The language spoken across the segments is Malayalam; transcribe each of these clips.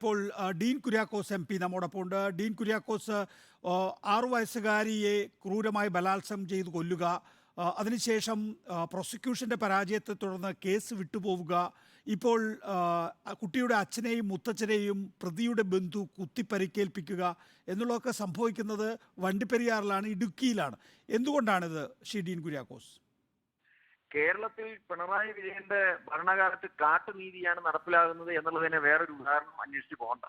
ഇപ്പോൾ ഡീൻ കുര്യാക്കോസ് എം പി നമ്മോടൊപ്പം ഉണ്ട്. ഡീൻ കുര്യാക്കോസ് ആറു വയസ്സുകാരിയെ ക്രൂരമായി ബലാത്സംഗം ചെയ്ത് കൊല്ലുക അതിനുശേഷം പ്രോസിക്യൂഷന്റെ പരാജയത്തെ തുടർന്ന് കേസ് വിട്ടുപോവുക. ഇപ്പോൾ കുട്ടിയുടെ അച്ഛനെയും മുത്തച്ഛനെയും പ്രതിയുടെ ബന്ധു കുത്തിപ്പരിക്കേൽപ്പിക്കുക എന്നുള്ളതൊക്കെ സംഭവിക്കുന്നത് വണ്ടിപ്പെരിയാറിലാണ് ഇടുക്കിയിലാണ്. എന്തുകൊണ്ടാണിത് ഷീ ഡീൻ കുര്യാക്കോസ്? കേരളത്തിൽ പിണറായി വിജയന്റെ ഭരണകാലത്ത് കാട്ടുനീതിയാണ് നടപ്പിലാകുന്നത് എന്നുള്ളതിനെ വേറൊരു ഉദാഹരണം അന്വേഷിച്ച് പോകണ്ട.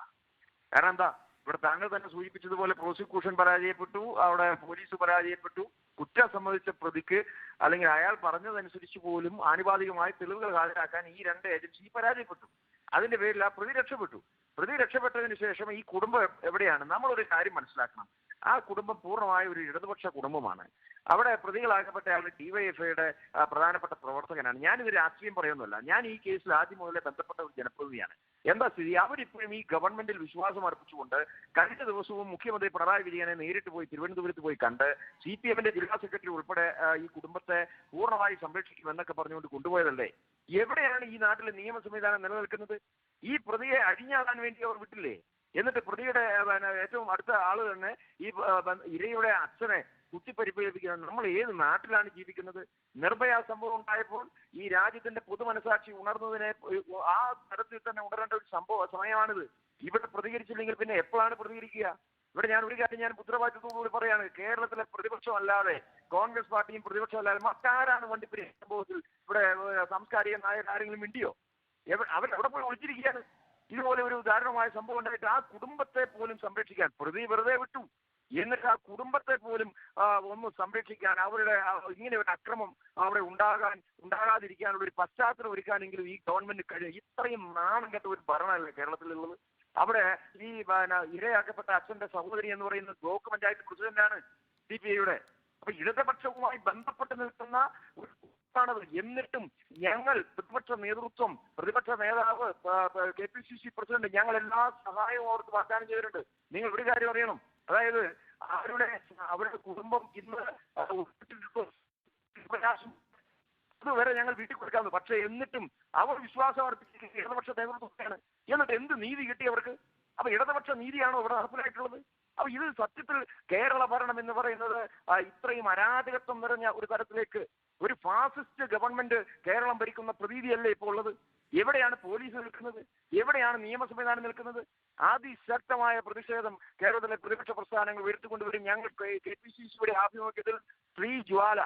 കാരണം എന്താ? ഇവിടെ താങ്കൾ തന്നെ സൂചിപ്പിച്ചതുപോലെ പ്രോസിക്യൂഷൻ പരാജയപ്പെട്ടു അവിടെ പോലീസ് പരാജയപ്പെട്ടു. കുറ്റം സംബന്ധിച്ച പ്രതിക്ക് അല്ലെങ്കിൽ അയാൾ പറഞ്ഞതനുസരിച്ച് പോലും ആനുപാതികമായി തെളിവുകൾ ഹാജരാക്കാൻ ഈ രണ്ട് ഏജൻസി പരാജയപ്പെട്ടു. അതിന്റെ പേരിൽ ആ പ്രതി രക്ഷപ്പെട്ടു. പ്രതി രക്ഷപ്പെട്ടതിന് ശേഷം ഈ കുടുംബം എവിടെയാണ്? നമ്മളൊരു കാര്യം മനസ്സിലാക്കണം. ആ കുടുംബം പൂർണമായ ഒരു ഇടതുപക്ഷ കുടുംബമാണ്. അവിടെ പ്രതികളാക്കപ്പെട്ട ആൾ ഡിവൈഎഫ്ഐയുടെ പ്രധാനപ്പെട്ട പ്രവർത്തകനാണ്. ഞാനിത് രാഷ്ട്രീയം പറയുന്നില്ല ഞാൻ ഈ കേസിൽ ആദ്യം മുതലേ ബന്ധപ്പെട്ട ഒരു ജനപ്രതിനിധിയാണ്. എന്താ സ്ഥിതി? അവരിപ്പോഴും ഈ ഗവൺമെന്റിൽ വിശ്വാസം അർപ്പിച്ചുകൊണ്ട് കഴിഞ്ഞ ദിവസവും മുഖ്യമന്ത്രി പിണറായി വിജയനെ നേരിട്ട് പോയി തിരുവനന്തപുരത്ത് പോയി കണ്ട് സി പി എമ്മിന്റെ ജില്ലാ സെക്രട്ടറി ഉൾപ്പെടെ ഈ കുടുംബത്തെ പൂർണമായി സംരക്ഷിക്കുമെന്നൊക്കെ പറഞ്ഞുകൊണ്ട് കൊണ്ടുപോയതല്ലേ? എവിടെയാണ് ഈ നാട്ടിലെ നിയമ സംവിധാനം നിലനിൽക്കുന്നത്? ഈ പ്രതിയെ അഴിഞ്ഞാടാൻ വേണ്ടി അവർ വിട്ടില്ലേ? എന്നിട്ട് പ്രതിയുടെ ഏറ്റവും അടുത്ത ആൾ തന്നെ ഈ ഇരയുടെ അച്ഛനെ കുത്തിപ്പരിപ്പേൽപ്പിക്കുക നമ്മൾ ഏത് നാട്ടിലാണ് ജീവിക്കുന്നത്? നിർഭയ സംഭവം ഉണ്ടായപ്പോൾ ഈ രാജ്യത്തിന്റെ പൊതുമനസാക്ഷി ഉണർന്നതിനെ ആ തരത്തിൽ തന്നെ ഉണരേണ്ട ഒരു സംഭവ സമയമാണിത്. ഇവിടെ പ്രതികരിച്ചില്ലെങ്കിൽ പിന്നെ എപ്പോഴാണ് പ്രതികരിക്കുക? ഇവിടെ ഞാൻ ഒരു കാര്യം ഞാൻ ഉത്തരവാദിത്വത്തോടുകൂടി പറയാണ്. കേരളത്തിലെ പ്രതിപക്ഷം അല്ലാതെ കോൺഗ്രസ് പാർട്ടിയും പ്രതിപക്ഷം അല്ലാതെ മറ്റാരാണ് വണ്ടിപ്പെരി സംഭവത്തിൽ ഇവിടെ സാംസ്കാരിക നായകർ ആരെങ്കിലും മിണ്ടിയോ അവർ എവിടെ പോയി ഒളിച്ചിരിക്കുകയാണ്. ഇതുപോലെ ഒരു ദാരുണമായ സംഭവം ഉണ്ടായിട്ട് ആ കുടുംബത്തെ പോലും സംരക്ഷിക്കാൻ പ്രതി വെറുതെ വിട്ടു. എന്നിട്ട് ആ കുടുംബത്തെ പോലും ഒന്ന് സംരക്ഷിക്കാൻ അവരുടെ ഇങ്ങനെ ഒരു അക്രമം അവിടെ ഉണ്ടാകാൻ ഉണ്ടാകാതിരിക്കാനുള്ള ഒരു പശ്ചാത്തലം ഒരുക്കാനെങ്കിലും ഈ ഗവൺമെന്റ് കഴിയും ഇത്രയും നാണം ഒരു ഭരണമല്ലേ കേരളത്തിലുള്ളത്? അവിടെ ഈ ഇരയാക്കപ്പെട്ട അച്ഛന്റെ സഹോദരി എന്ന് പറയുന്ന ബ്ലോക്ക് പഞ്ചായത്ത് പ്രസിഡന്റാണ് സി പി ഐയുടെ. അപ്പൊ ഇടതുപക്ഷവുമായി ബന്ധപ്പെട്ട് നിൽക്കുന്ന ഒരു ാണത് എന്നിട്ടും ഞങ്ങൾ പ്രതിപക്ഷ നേതൃത്വം പ്രതിപക്ഷ നേതാവ് K P C C president ഞങ്ങൾ എല്ലാ സഹായവും അവർക്ക് വാഗ്ദാനം ചെയ്തിട്ടുണ്ട്. നിങ്ങൾ ഒരു കാര്യം അറിയണം. അതായത് അവരുടെ അവരുടെ കുടുംബം ഇന്ന് അതുവരെ ഞങ്ങൾ വീട്ടിൽ കൊടുക്കാമെന്ന് പക്ഷെ എന്നിട്ടും അവർ വിശ്വാസം അർപ്പിച്ചിട്ട് ഇടതുപക്ഷ നേതൃത്വമാണ് എന്നിട്ട് എന്ത് നീതി കിട്ടി അവർക്ക്? അപ്പൊ ഇടതുപക്ഷ നീതിയാണോ ഇവിടെ നടപ്പിലായിട്ടുള്ളത്? അപ്പൊ ഇത് സത്യത്തിൽ കേരള ഭരണം എന്ന് പറയുന്നത് ഇത്രയും അരാജകത്വം നിറഞ്ഞ ഒരു തരത്തിലേക്ക് ഒരു ഫാസിസ്റ്റ് ഗവൺമെന്റ് കേരളം ഭരിക്കുന്ന പ്രതീതിയല്ലേ ഇപ്പോൾ ഉള്ളത്? എവിടെയാണ് പോലീസ് നിൽക്കുന്നത്? എവിടെയാണ് നിയമ സംവിധാനം നിൽക്കുന്നത്? അതിശക്തമായ പ്രതിഷേധം കേരളത്തിലെ പ്രതിപക്ഷ പ്രസ്ഥാനങ്ങൾ ഉയർത്തിക്കൊണ്ടുവരും. ഞങ്ങൾ കെ പി സി സിയുടെ ആഭിമുഖ്യത്തിൽ ശ്രീ ജ്വാല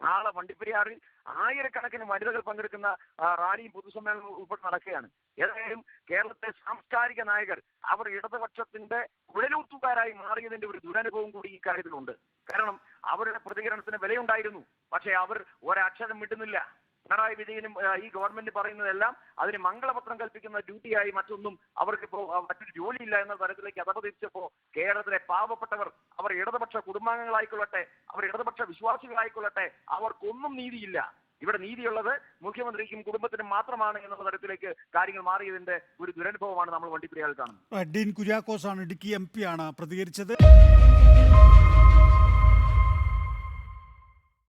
നാളെ വണ്ടിപ്പെരിയാറിൽ ആയിരക്കണക്കിന് വനിതകൾ പങ്കെടുക്കുന്ന റാലിയും പൊതുസമ്മേളനവും ഉൾപ്പെടെ നടക്കുകയാണ്. ഏതായാലും കേരളത്തെ സാംസ്കാരിക നായകർ അവർ ഇടതുപക്ഷത്തിന്റെ കുഴലൂത്തുകാരായി മാറിയതിന്റെ ഒരു ദുരനുഭവം കൂടി ഈ കാര്യത്തിലുണ്ട്. കാരണം അവരുടെ പ്രതികരണത്തിന് വിലയുണ്ടായിരുന്നു. പക്ഷേ അവർ ഒരക്ഷരം വിട്ടുന്നില്ല. പിണറായി വിജയനും ഈ ഗവൺമെന്റ് പറയുന്നതെല്ലാം അതിന് മംഗളപത്രം കൽപ്പിക്കുന്ന ഡ്യൂട്ടിയായി മറ്റൊന്നും അവർക്ക് ഇപ്പോൾ മറ്റൊരു ജോലിയില്ല എന്ന തരത്തിലേക്ക് അതപതിച്ചപ്പോ കേരളത്തിലെ പാവപ്പെട്ടവർ അവർ ഇടതുപക്ഷ കുടുംബാംഗങ്ങളായിക്കൊള്ളട്ടെ അവർ ഇടതുപക്ഷ വിശ്വാസികളായിക്കൊള്ളട്ടെ അവർക്കൊന്നും നീതിയില്ല. ഇവിടെ നീതിയുള്ളത് മുഖ്യമന്ത്രിക്കും കുടുംബത്തിനും മാത്രമാണ് എന്നുള്ള തരത്തിലേക്ക് കാര്യങ്ങൾ മാറിയതിന്റെ ഒരു ദുരനുഭവമാണ് നമ്മൾ വണ്ടിപ്പെരിയാറിൽ കാണുന്നത്. ഡീൻ കുര്യാക്കോസ് ആണ് ഇടുക്കി എം ആണ് പ്രതികരിച്ചത്.